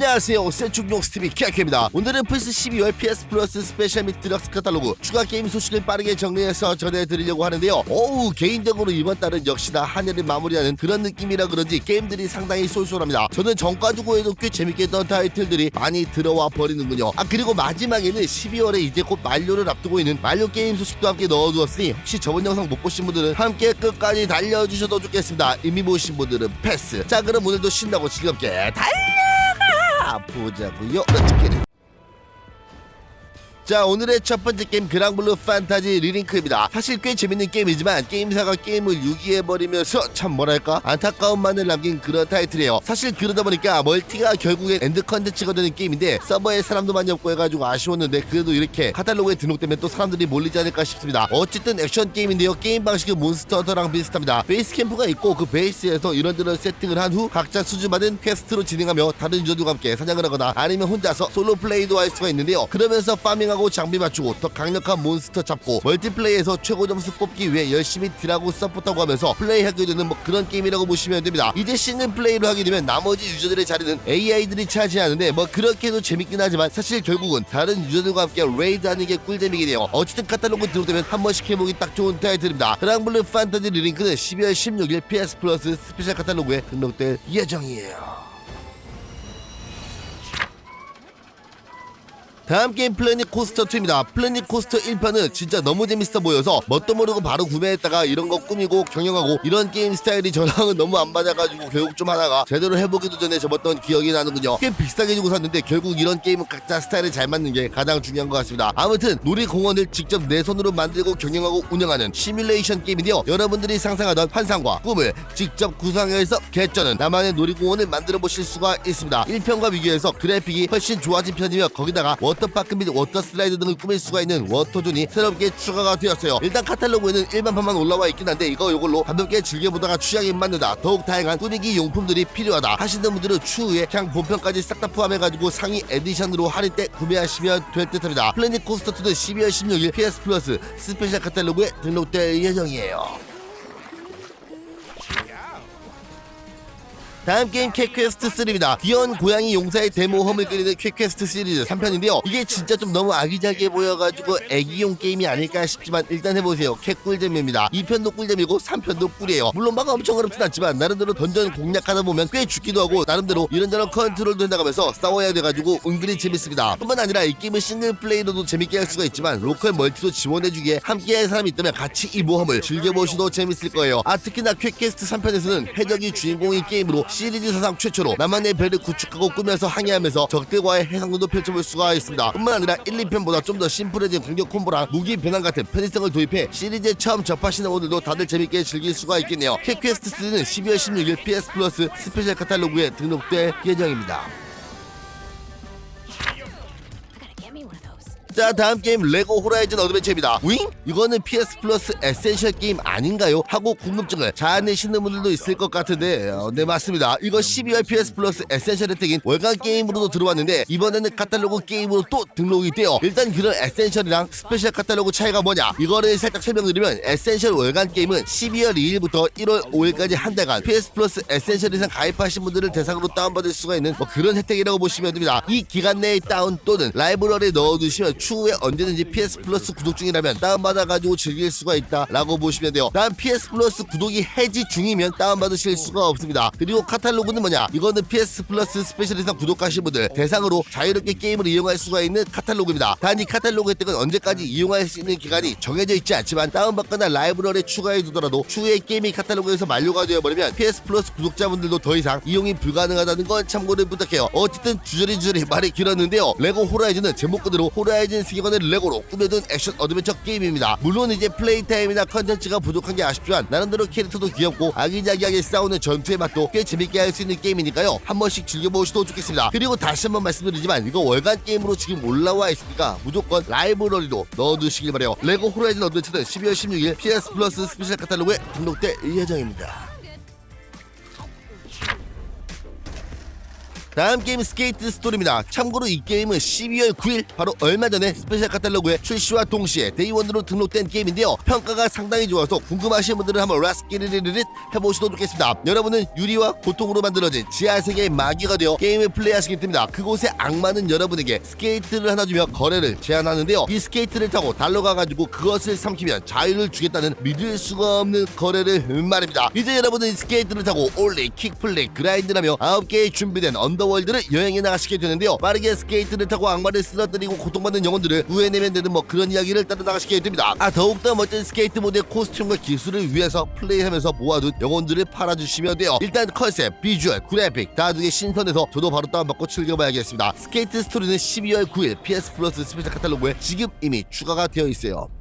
안녕하세요. 센충용 스티비 키아키입니다. 오늘은 플스 12월 PS 플러스 스페셜 및 디럭스 카탈로그 추가 게임 소식을 빠르게 정리해서 전해드리려고 하는데요. 어우 개인적으로 이번 달은 역시나 한 해를 마무리하는 그런 느낌이라 그런지 게임들이 상당히 쏠쏠합니다. 저는 전과 두고 해도 꽤 재밌게 했던 타이틀들이 많이 들어와 버리는군요. 아 그리고 마지막에는 12월에 이제 곧 만료를 앞두고 있는 만료 게임 소식도 함께 넣어두었으니 혹시 저번 영상 못 보신 분들은 함께 끝까지 달려주셔도 좋겠습니다. 이미 보신 분들은 패스. 자 그럼 오늘도 신나고 즐겁게 달려 보자고요. 어떻게는 자 오늘의 첫 번째 게임 그랑블루 판타지 리링크입니다. 사실 꽤 재밌는 게임이지만 게임사가 게임을 유기해버리면서 참 뭐랄까? 안타까움만을 남긴 그런 타이틀이에요. 사실 그러다 보니까 멀티가 결국엔 엔드 컨텐츠가 되는 게임인데 서버에 사람도 많이 없고 해가지고 아쉬웠는데 그래도 이렇게 카탈로그에 등록되면 또 사람들이 몰리지 않을까 싶습니다. 어쨌든 액션 게임인데요. 게임 방식은 몬스터 헌터랑 비슷합니다. 베이스 캠프가 있고 그 베이스에서 이런저런 세팅을 한 후 각자 수주받은 퀘스트로 진행하며 다른 유저들과 함께 사냥을 하거나 아니면 혼자서 솔로 플레이도 할 수가 있는데요. 그러면서 파밍하고 장비 맞추고 더 강력한 몬스터 잡고 멀티플레이에서 최고 점수 뽑기 위해 열심히 딜하고 서포트하고 하면서 플레이하게 되는 뭐 그런 게임이라고 보시면 됩니다. 이제 싱글 플레이를 하게 되면 나머지 유저들의 자리는 AI들이 차지하는데 뭐 그렇게도 재밌긴 하지만 사실 결국은 다른 유저들과 함께 레이드하는 게 꿀잼이긴 해요. 어쨌든 카탈로그 들어오면 한 번씩 해보기 딱 좋은 타이틀입니다. 그랑블루 판타지 리링크는 12월 16일 PS 플러스 스페셜 카탈로그에 등록될 예정이에요 다음 게임 플래닛 코스터 2입니다. 플래닛 코스터 1편은 진짜 너무 재밌어 보여서 뭣도 모르고 바로 구매했다가 이런 거 꾸미고 경영하고 이런 게임 스타일이 저랑은 너무 안 맞아가지고 결국 좀 하다가 제대로 해보기도 전에 접었던 기억이 나는군요. 꽤 비싸게 주고 샀는데 결국 이런 게임은 각자 스타일에 잘 맞는 게 가장 중요한 것 같습니다. 아무튼 놀이공원을 직접 내 손으로 만들고 경영하고 운영하는 시뮬레이션 게임인데요. 여러분들이 상상하던 환상과 꿈을 직접 구상해서 개쩌는 나만의 놀이공원을 만들어 보실 수가 있습니다. 1편과 비교해서 그래픽이 훨씬 좋아진 편이며 거기다가 워 터파크 및 워터슬라이드 등을 꾸밀 수가 있는 워터존이 새롭게 추가가 되었어요. 일단 카탈로그에는 일반판만 올라와 있긴 한데 이거 이걸로 가볍게 즐겨보다가 취향에 맞는다. 더욱 다양한 꾸미기 용품들이 필요하다. 하시는 분들은 추후에 그냥 본편까지 싹 다 포함해가지고 상위 에디션으로 할인 때 구매하시면 될 듯합니다. 플래닛 코스터2는 12월 16일 PS 플러스 스페셜 카탈로그에 등록될 예정이에요. 다음 게임 캣퀘스트 3입니다. 귀여운 고양이 용사의 데모험을 그리는 캣퀘스트 시리즈 3편인데요. 이게 진짜 좀 너무 아기자기해 보여가지고 애기용 게임이 아닐까 싶지만 일단 해보세요. 캣 꿀잼입니다. 2편도 꿀잼이고 3편도 꿀이에요. 물론 막 엄청 어렵진 않지만 나름대로 던전 공략하다 보면 꽤 죽기도 하고 나름대로 이런저런 컨트롤도 해나가면서 싸워야 돼가지고 은근히 재밌습니다. 뿐만 아니라 이 게임은 싱글 플레이로도 재밌게 할 수가 있지만 로컬 멀티도 지원해주기에 함께할 사람이 있다면 같이 이 모험을 즐겨보셔도 재밌을 거예요. 아 특히나 퀘퀘스트 3편에서는 해적이 주인공인 게임으로 시리즈 사상 최초로 나만의 배를 구축하고 꾸며서 항해하면서 적들과의 해상도도 펼쳐볼 수가 있습니다. 뿐만 아니라 1, 2편보다 좀 더 심플해진 공격 콤보랑 무기 변환 같은 편의성을 도입해 시리즈에 처음 접하시는 분들도 다들 재밌게 즐길 수가 있겠네요. 캣퀘스트 3는 12월 16일 PS 플러스 스페셜 카탈로그에 등록될 예정입니다. 자 다음 게임 레고 호라이즌 어드벤처입니다. 윙? 이거는 PS 플러스 에센셜 게임 아닌가요? 하고 궁금증을 자아내시는 분들도 있을 것 같은데 어, 네 맞습니다. 이거 12월 PS 플러스 에센셜 혜택인 월간 게임으로도 들어왔는데 이번에는 카탈로그 게임으로 또 등록이 돼요. 일단 그런 에센셜이랑 스페셜 카탈로그 차이가 뭐냐? 이거를 살짝 설명드리면 에센셜 월간 게임은 12월 2일부터 1월 5일까지 한 달간 PS 플러스 에센셜 이상 가입하신 분들을 대상으로 다운받을 수가 있는 뭐 그런 혜택이라고 보시면 됩니다. 이 기간 내에 다운 또는 라이브러리에 넣어두시면 추후에 언제든지 PS 플러스 구독 중이라면 다운받아가지고 즐길 수가 있다라고 보시면 돼요. 다음 PS 플러스 구독이 해지 중이면 다운받으실 수가 없습니다. 그리고 카탈로그는 뭐냐? 이거는 PS 플러스 스페셜 이상 구독하신 분들 대상으로 자유롭게 게임을 이용할 수가 있는 카탈로그입니다. 단 이 카탈로그 혜택은 언제까지 이용할 수 있는 기간이 정해져 있지 않지만 다운받거나 라이브러리에 추가해 두더라도 추후에 게임이 카탈로그에서 만료가 되어버리면 PS 플러스 구독자분들도 더 이상 이용이 불가능하다는 건 참고를 부탁해요. 어쨌든 주저리 주저리 말이 길었는데요. 레고 호라이즌은 제목 그대로 호라이즌 세계관을 레고로 꾸며둔 액션 어드벤처 게임입니다. 물론 이제 플레이 타임이나 컨텐츠가 부족한 게 아쉽지만 나름대로 캐릭터도 귀엽고 아기자기하게 싸우는 전투의 맛도 꽤 재밌게 할 수 있는 게임이니까요. 한 번씩 즐겨보셔도 좋겠습니다. 그리고 다시 한 번 말씀드리지만 이거 월간 게임으로 지금 올라와 있으니까 무조건 라이브러리로 넣어두시길 바래요. 레고 호라이즌 어드벤처는 12월 16일 PS 플러스 스페셜 카탈로그에 등록될 예정입니다. 다음 게임 스케이트 스토리입니다. 참고로 이 게임은 12월 9일 바로 얼마 전에 스페셜 카탈로그에 출시와 동시에 데이원으로 등록된 게임인데요. 평가가 상당히 좋아서 궁금하신 분들은 한번 라스키리리릿 해보시도록 좋겠습니다. 여러분은 유리와 고통으로 만들어진 지하 세계의 마귀가 되어 게임을 플레이하시게 됩니다. 그곳에 악마는 여러분에게 스케이트를 하나 주며 거래를 제안하는데요. 이 스케이트를 타고 달러 가 가지고 그것을 삼키면 자유를 주겠다는 믿을 수가 없는 거래를 말입니다. 이제 여러분은 이 스케이트를 타고 올리, 킥플레이, 그라인드라며 9개의 준비된 언더 월드를 여행해 나가시게 되는데요. 빠르게 스케이트를 타고 악마를 쓰러뜨리고 고통받는 영혼들을 구해내면 되는 뭐 그런 이야기를 따라 나가시게 됩니다. 아 더욱더 멋진 스케이트 모델 코스튬과 기술을 위해서 플레이하면서 모아둔 영혼들을 팔아주시면 돼요. 일단 컨셉, 비주얼, 그래픽 다 되게 신선해서 저도 바로 다운받고 즐겨봐야겠습니다. 스케이트 스토리는 12월 9일 PS 플러스 스페셜 카탈로그에 지금 이미 추가가 되어 있어요.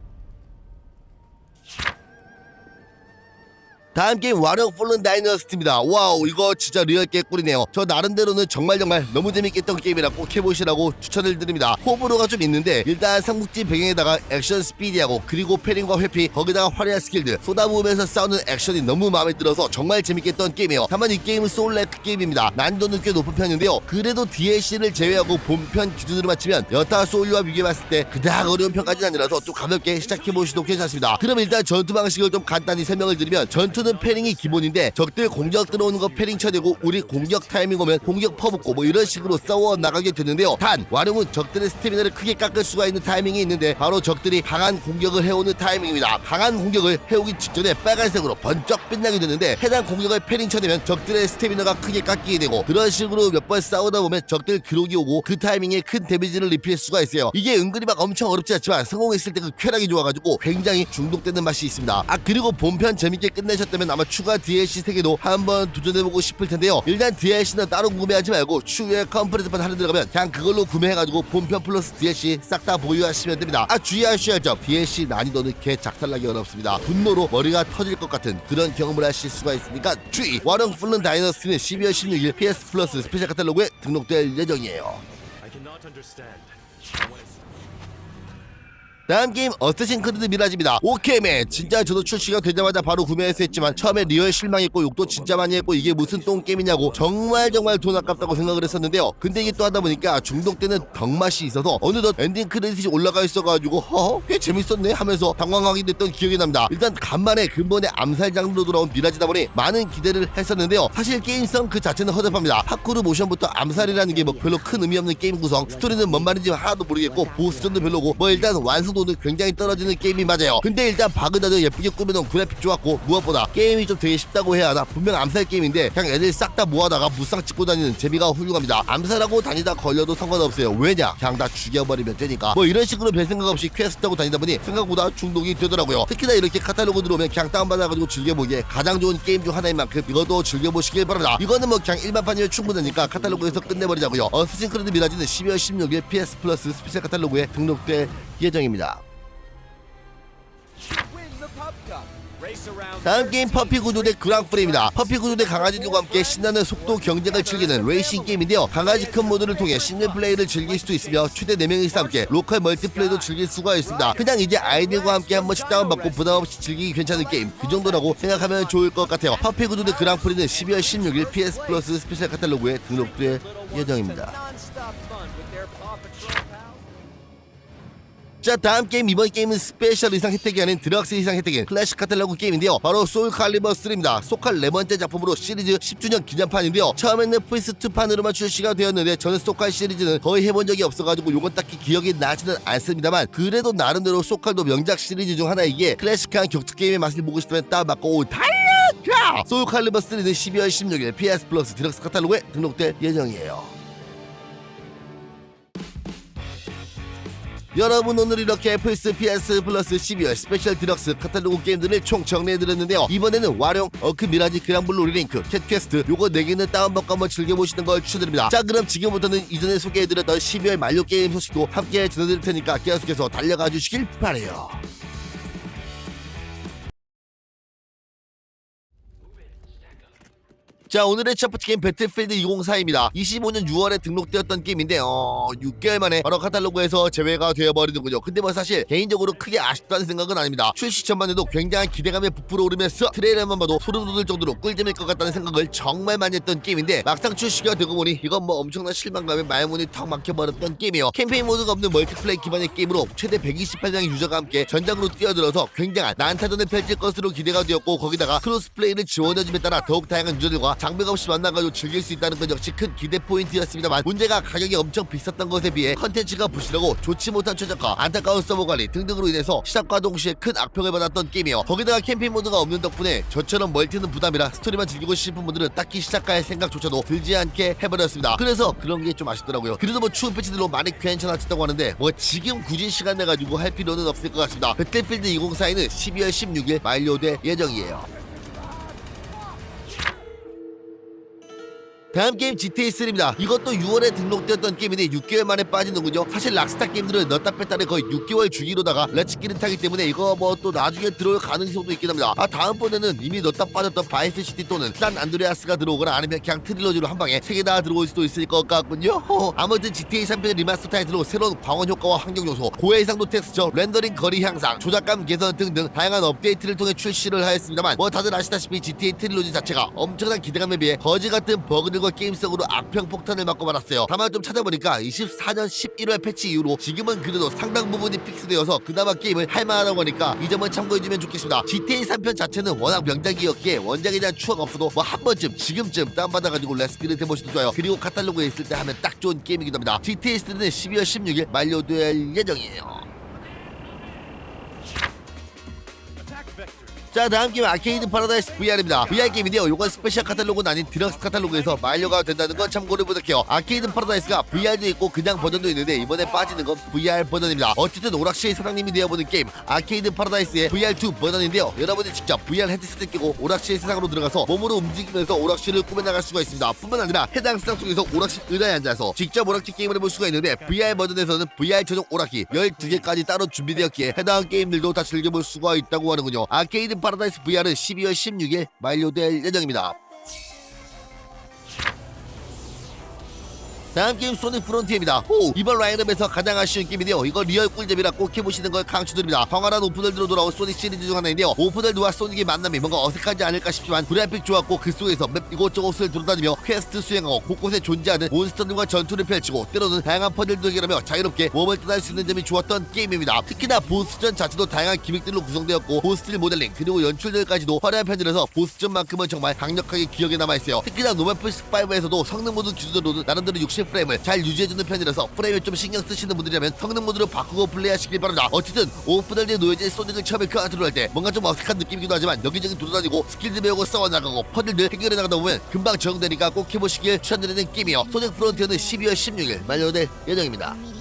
다음 게임 와령 폴른 다이너스티입니다. 와우 이거 진짜 리얼 깨꿀이네요. 저 나름대로는 정말 정말 너무 재밌게 했던 게임이라 꼭 해보시라고 추천을 드립니다. 호불호가 좀 있는데 일단 삼국지 배경에다가 액션 스피디하고 그리고 패링과 회피 거기다가 화려한 스킬들 쏟아부으면서 싸우는 액션이 너무 마음에 들어서 정말 재밌게 했던 게임이에요. 다만 이 게임은 소울라이크 게임입니다. 난이도는 꽤 높은 편인데요. 그래도 DLC를 제외하고 본편 기준으로 맞추면 여타 소울과 비교해봤을 때 그닥 어려운 편까지는 아니라서 좀 가볍게 시작해보시도 괜찮습니다. 그럼 일단 전투 방식을 좀 간단히 설명을 드리면 전투는 패링이 기본인데 적들 공격 들어오는 거 패링 쳐내고 우리 공격 타이밍 오면 공격 퍼붓고 뭐 이런 식으로 싸워 나가게 되는데요. 단 와룡은 적들의 스태미나를 크게 깎을 수가 있는 타이밍이 있는데 바로 적들이 강한 공격을 해오는 타이밍입니다. 강한 공격을 해오기 직전에 빨간색으로 번쩍 빛나게 되는데 해당 공격을 패링 쳐내면 적들의 스태미나가 크게 깎이게 되고 그런 식으로 몇 번 싸우다 보면 적들 기록이 오고 그 타이밍에 큰 데미지를 입힐 수가 있어요. 이게 은근히 막 엄청 어렵지 않지만 성공했을 때 그 쾌락이 좋아가지고 굉장히 중독되는 맛이 있습니다. 아 그리고 본편 재밌게 끝내셨다면 아마 추가 DLC 세계도 한번 도전해보고 싶을 텐데요. 일단 DLC는 따로 구매하지 말고 추후에 컴플레이트판 하러 들어가면 그냥 그걸로 구매해가지고 본편 플러스 DLC 싹 다 보유하시면 됩니다. 아 주의하셔야 점 DLC 난이도는 개 작살나기 어렵습니다. 분노로 머리가 터질 것 같은 그런 경험을 하실 수가 있으니까 주의! 와령 플른 다이너스티는 12월 16일 PS 플러스 스페셜 카탈로그에 등록될 예정이에요. 다음 게임 어쌔신 크리드 미라지입니다. 오케이맨 진짜 저도 출시가 되자마자 바로 구매해서 했지만 처음에 리얼 실망했고 욕도 진짜 많이 했고 이게 무슨 똥 게임이냐고 정말 정말 돈 아깝다고 생각을 했었는데요. 근데 이게 또 하다 보니까 중독되는 덕맛이 있어서 어느덧 엔딩 크레딧이 올라가 있어가지고 허허 꽤 재밌었네 하면서 당황하게 됐던 기억이 납니다. 일단 간만에 근본의 암살 장르로 돌아온 미라지다 보니 많은 기대를 했었는데요. 사실 게임성 그 자체는 허접합니다. 파쿠르 모션부터 암살이라는 게 뭐 별로 큰 의미 없는 게임 구성 스토리는 뭔 말인지 하나도 모르겠고 보스전도 별로고 뭐 일단 완성 도는 굉장히 떨어지는 게임이 맞아요. 근데 일단 바그다드 예쁘게 꾸며놓은 그래픽 좋았고 무엇보다 게임이 좀 되게 쉽다고 해야 하나 분명 암살 게임인데 그냥 애들 싹 다 모아다가 무쌍 찍고 다니는 재미가 훌륭합니다. 암살하고 다니다 걸려도 상관없어요. 왜냐? 그냥 다 죽여버리면 되니까 뭐 이런 식으로 별 생각 없이 퀘스트하고 다니다 보니 생각보다 중독이 되더라고요. 특히나 이렇게 카탈로그 들어오면 그냥 다운받아가지고 즐겨보기에 가장 좋은 게임 중 하나인 만큼 이것도 즐겨보시길 바랍니다. 이거는 뭐 그냥 일반판이면 충분하니까 카탈로그에서 끝내버리자고요. 어스신 크레드 미라지는 12월 16일 PS 플러스 스페셜 카탈로그에 등록될 예정입니다. 다음 게임 퍼피 구조대 그랑프리입니다. 퍼피 구조대 강아지들과 함께 신나는 속도 경쟁을 즐기는 레이싱 게임인데요. 강아지 큰 모드를 통해 싱글 플레이를 즐길 수도 있으며 최대 4명이서 함께 로컬 멀티플레이도 즐길 수가 있습니다. 그냥 이제 아이들과 함께 한 번씩 다운받고 부담없이 즐기기 괜찮은 게임 그 정도라고 생각하면 좋을 것 같아요. 퍼피 구조대 그랑프리는 12월 16일 PS 플러스 스페셜 카탈로그에 등록될 예정입니다. 자 다음 게임 이번 게임은 스페셜 이상 혜택이 아닌 드럭스 이상 혜택인 클래식 카탈로그 게임인데요. 바로 소울 칼리버 3입니다. 소칼 네 번째 작품으로 시리즈 10주년 기념판인데요. 처음에는 플스2판으로만 출시가 되었는데 저는 소칼 시리즈는 거의 해본 적이 없어가지고 요건 딱히 기억이 나지는 않습니다만 그래도 나름대로 소칼도 명작 시리즈 중 하나이기에 클래식한 격투 게임의 맛을 보고 싶다면 다운받고 오, 달려! 소울 칼리버 3는 12월 16일 PS 플러스 디럭스 카탈로그에 등록될 예정이에요 여러분 오늘 이렇게 플스 PS 플러스 12월 스페셜 디럭스 카탈로그 게임들을 총 정리해드렸는데요. 이번에는 와룡, 어크 미라지 그랑블루 리링크, 캣퀘스트 요거 4개는 다운받고 한번 즐겨보시는 걸 추천드립니다. 자 그럼 지금부터는 이전에 소개해드렸던 12월 만료 게임 소식도 함께 전해드릴 테니까 계속해서 달려가 주시길 바래요 자 오늘의 첫 번째 게임 배틀필드 2042입니다. 25년 6월에 등록되었던 게임인데 어 6개월 만에 바로 카탈로그에서 제외가 되어버리는군요. 근데 뭐 사실 개인적으로 크게 아쉽다는 생각은 아닙니다. 출시 전만 해도 굉장한 기대감에 부풀어 오르면서 트레일러만 봐도 소름 돋을 정도로 꿀잼일 것 같다는 생각을 정말 많이 했던 게임인데 막상 출시가 되고 보니 이건 뭐 엄청난 실망감에 말문이 턱 막혀버렸던 게임이에요. 캠페인 모드가 없는 멀티플레이 기반의 게임으로 최대 128명의 유저가 함께 전장으로 뛰어들어서 굉장한 난타전을 펼칠 것으로 기대가 되었고 거기다가 크로스플레이를 지원해줌에 따라 더욱 다양한 유저들과 장벽 없이 만나가지고 즐길 수 있다는 건 역시 큰 기대 포인트였습니다만 문제가 가격이 엄청 비쌌던 것에 비해 컨텐츠가 부실하고 좋지 못한 최저가 안타까운 서버 관리 등등으로 인해서 시작과 동시에 큰 악평을 받았던 게임이요. 거기다가 캠페인 모드가 없는 덕분에 저처럼 멀티는 부담이라 스토리만 즐기고 싶은 분들은 딱히 시작할 생각조차도 들지 않게 해버렸습니다. 그래서 그런 게 좀 아쉽더라고요. 그래도 뭐 추운 패치들로 많이 괜찮아졌다고 하는데 뭐 지금 굳이 시간 내가지고 할 필요는 없을 것 같습니다. 배틀필드 2042는 12월 16일 만료될 예정이에요 다음 게임 GTA3입니다. 이것도 6월에 등록되었던 게임인데 6개월 만에 빠지는군요. 사실 락스타 게임들은 넣다 뺐다를 거의 6개월 주기로다가 렛츠기를 타기 때문에 이거 뭐 또 나중에 들어올 가능성도 있긴 합니다. 아 다음번에는 이미 넣다 빠졌던 바이스 시티 또는 산 안드레아스가 들어오거나 아니면 그냥 트릴러지로 한 방에 세 개 다 들어올 수도 있을 것 같군요. 아무튼 GTA 3편의 리마스터 타이틀로 새로운 광원 효과와 환경 요소, 고해 이상도 텍스처, 렌더링 거리 향상, 조작감 개선 등등 다양한 업데이트를 통해 출시를 하였습니다만 뭐 다들 아시다시피 GTA 트릴로지 자체가 엄청난 기대감에 비해 거지 같은 버그들과 게임성으로 악평 폭탄을 맞고 말았어요. 다만 좀 찾아보니까 24년 11월 패치 이후로 지금은 그래도 상당 부분이 픽스되어서 그나마 게임을 할만하다고 하니까 이 점은 참고해주면 좋겠습니다. GTA 3편 자체는 워낙 명작이었기에 원작에 대한 추억 없어도 뭐 한 번쯤 지금쯤 다운받아가지고 레스키를 해보셔도 좋아요. 그리고 카탈로그에 있을 때 하면 딱 좋은 게임이기도 합니다. GTA 3는 12월 16일 만료될 예정이에요. 자 다음 게임 아케이드 파라다이스 VR입니다. VR 게임인데요. 이건 스페셜 카탈로그는 아닌 디럭스 카탈로그에서 만료가 된다는 건 참고를 부탁해요. 아케이드 파라다이스가 VR도 있고 그냥 버전도 있는데 이번에 빠지는 건 VR 버전입니다. 어쨌든 오락실의 사장님이 되어보는 게임 아케이드 파라다이스의 VR2 버전인데요. 여러분이 직접 VR 헤드셋을 끼고 오락실의 세상으로 들어가서 몸으로 움직이면서 오락실을 꾸며나갈 수가 있습니다. 뿐만 아니라 해당 세상 속에서 오락실 의자에 앉아서 직접 오락실 게임을 해볼 수가 있는데 VR 버전에서는 VR 전용 오락기 12개까지 따로 준비되었기에 해당 게임들도 다 즐겨볼 수가 있다고 하는군요. 아케이드 파라다이스 VR은 12월 16일 만료될 예정입니다. 다음 게임 소닉 프론티입니다. 오, 이번 라인업에서 가장 아쉬운 게임인데요. 이거 리얼 꿀잼이라 꼭 해보시는 걸 강추드립니다. 광활한 오픈월드로 돌아온 소닉 시리즈 중 하나인데요. 오픈월드와 소닉의 만남이 뭔가 어색하지 않을까 싶지만 그래픽 좋았고 그 속에서 맵 이곳저곳을 돌아다니며 퀘스트 수행하고 곳곳에 존재하는 몬스터들과 전투를 펼치고 때로는 다양한 퍼즐도 해결하며 자유롭게 몸을 떠날 수 있는 점이 좋았던 게임입니다. 특히나 보스전 자체도 다양한 기믹들로 구성되었고 보스들 모델링 그리고 연출들까지도 화려한 편이라서 보스전만큼은 정말 강력하게 기억에 남아있어요. 특히나 노멀플스5에서도 성능 모드 기준으로는 나름대로 60 프레임을 잘 유지해주는 편이라서 프레임을 좀 신경 쓰시는 분들이라면 성능 모드로 바꾸고 플레이하시길 바랍니다. 어쨌든 오픈월드에 놓여진 소닉을 처음에 카트로 할때 뭔가 좀 어색한 느낌이기도 하지만 여기저기 돌아다니고 스킬들 배우고 싸워나가고 퍼즐들 해결해 나가다 보면 금방 적응되니까 꼭 해보시길 추천드리는 게임이요. 소닉 프론티어는 12월 16일 만료될 예정입니다.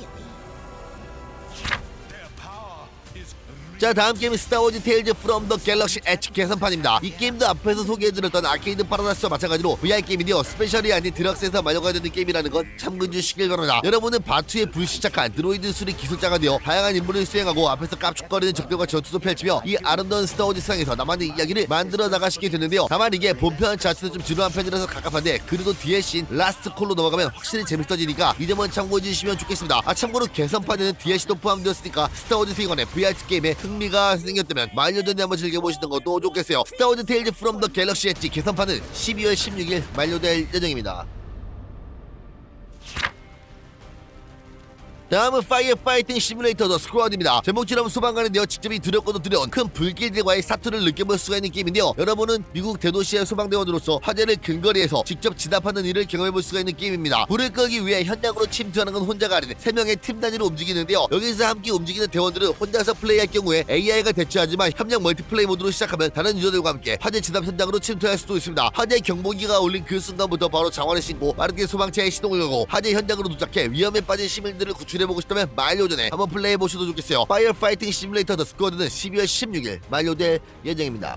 자 다음 게임은 스타워즈 테일즈 프롬 더 갤럭시 엣지 개선판입니다. 이 게임도 앞에서 소개해드렸던 아케이드 파라다이스와 마찬가지로 VR 게임인데요. 스페셜이 아닌 디럭스에서 만료가 되는 게임이라는 건 참고해 주시길 바랍니다 여러분은 바투에 불시착한 드로이드 수리 기술자가 되어 다양한 임무를 수행하고 앞에서 깝죽거리는 적들과 전투도 펼치며 이 아름다운 스타워즈 세상에서 나만의 이야기를 만들어 나가시게 되는데요. 다만 이게 본편 자체도 좀 지루한 편이라서 갑갑한데 그래도 DLC인 라스트 콜로 넘어가면 확실히 재밌어지니까 이 점은 참고해 주시면 좋겠습니다. 아 참고로 개선판에는 DLC도 포함되었으니까 스타워즈 세계관의 VR 게임에 흥미가 생겼다면 만료전에 한번 즐겨보시는 것도 좋겠어요. 스타워즈 테일즈 프롬 더 갤럭시 엣지 개선판은 12월 16일 만료될 예정입니다 다음은 파이어 파이팅 시뮬레이터 더 스쿼드입니다. 제목처럼 소방관이 되어 직접 이 두렵고도 두려운 큰 불길들과의 사투를 느껴볼 수가 있는 게임인데요. 여러분은 미국 대도시의 소방대원으로서 화재를 근거리에서 직접 진압하는 일을 경험해볼 수가 있는 게임입니다. 불을 끄기 위해 현장으로 침투하는 건 혼자가 아닌 3명의 팀 단위로 움직이는데요. 여기서 함께 움직이는 대원들은 혼자서 플레이할 경우에 AI가 대처하지만 협력 멀티플레이 모드로 시작하면 다른 유저들과 함께 화재 진압 현장으로 침투할 수도 있습니다. 화재 경보기가 울린 그 순간부터 바로 장화를 신고 빠르게 소방차에 시동을 걸고 화재 현장으로 도착해 위험에 빠진 시민들을 구출 해보고 싶다면 만료 전에 한번 플레이해보셔도 좋겠어요. 파이어 파이팅 시뮬레이터 더 스쿼드는 12월 16일 만료될 예정입니다.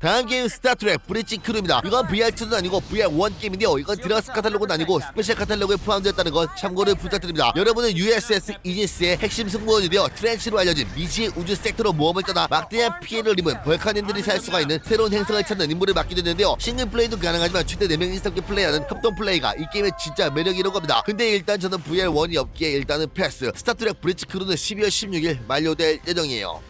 다음 게임 스타트랙 브리지 크루입니다. 이건 VR2는 아니고 VR1 게임인데요. 이건 드라스 카탈로그는 아니고 스페셜 카탈로그에 포함되었다는 건 참고를 부탁드립니다. 여러분은 USS 이니스의 핵심 승무원이되어 트렌치로 알려진 미지의 우주 섹터로 모험을 떠나 막대한 피해를 입은 벌카닌들이 살 수가 있는 새로운 행성을 찾는 임무를 맡게 되는데요. 싱글 플레이도 가능하지만 최대 4명 이상께 플레이하는 협동 플레이가 이 게임의 진짜 매력이라고 합니다. 근데 일단 저는 VR1이 없기에 일단은 패스. 스타트랙 브리지 크루는 12월 16일 만료될 예정이에요.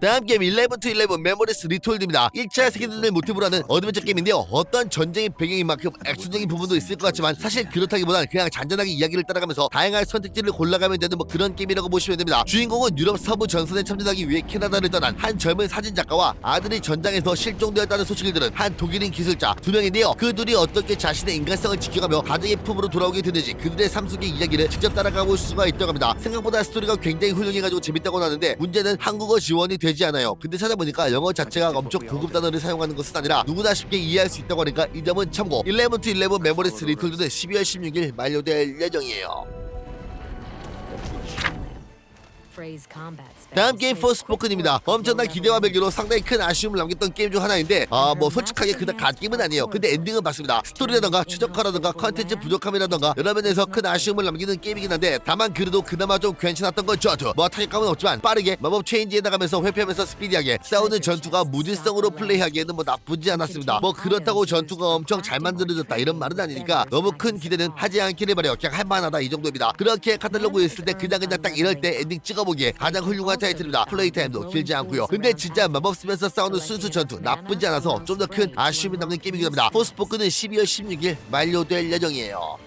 다음 게임 11 to 11 메모리스 리톨드입니다. 1차 세계대전을 모티브로 하는 어드벤처 게임인데요. 어떤 전쟁의 배경인 만큼 액션적인 부분도 있을 것 같지만 사실 그렇다기보단 그냥 잔잔하게 이야기를 따라가면서 다양한 선택지를 골라가면 되는 뭐 그런 게임이라고 보시면 됩니다. 주인공은 유럽 서부 전선에 참전하기 위해 캐나다를 떠난 한 젊은 사진작가와 아들이 전장에서 실종되었다는 소식을 들은 한 독일인 기술자 두 명인데요. 그 둘이 어떻게 자신의 인간성을 지켜가며 가정의 품으로 돌아오게 되는지 그들의 삶 속의 이야기를 직접 따라가 볼 수가 있다고 합니다. 생각보다 스토리가 굉장히 훌륭해가지고 재밌다고 하는데 문제는 한국어 지원이 되지 않아요. 근데 찾아보니까 영어 자체가 엄청 고급 단어를 사용하는 것은 아니라 누구나 쉽게 이해할 수 있다고 하니까 이 점은 참고 11 to 11 메모리스 리톨드는 12월 16일 만료될 예정이에요. 다음 게임 포스포큰입니다. 엄청난 기대와 매기로 상당히 큰 아쉬움을 남겼던 게임 중 하나인데 아 뭐 솔직하게 그닥 갓게임은 아니에요. 근데 엔딩은 봤습니다. 스토리라던가 추적화라던가 컨텐츠 부족함이라던가 여러 면에서 큰 아쉬움을 남기는 게임이긴 한데 다만 그래도 그나마 좀 괜찮았던 건 전투. 뭐 타격감은 없지만 빠르게 마법 체인지에 나가면서 회피하면서 스피디하게 싸우는 전투가 무질성으로 플레이하기에는 뭐 나쁘지 않았습니다. 뭐 그렇다고 전투가 엄청 잘 만들어졌다 이런 말은 아니니까 너무 큰 기대는 하지 않기를 바래요. 그냥 할만하다 이 정도입니다. 그렇게 카탈로그에 있을 때 그냥 그냥 딱 이럴 때 엔딩 찍어 보기에 가장 훌륭한 타이틀입니다. 플레이 타임도 길지 않고요. 근데 진짜 마법 쓰면서 싸우는 순수 전투 나쁘지 않아서 좀 더 큰 아쉬움이 남는 게임이긴 합니다. 포스포크는 12월 16일 만료될 예정이에요.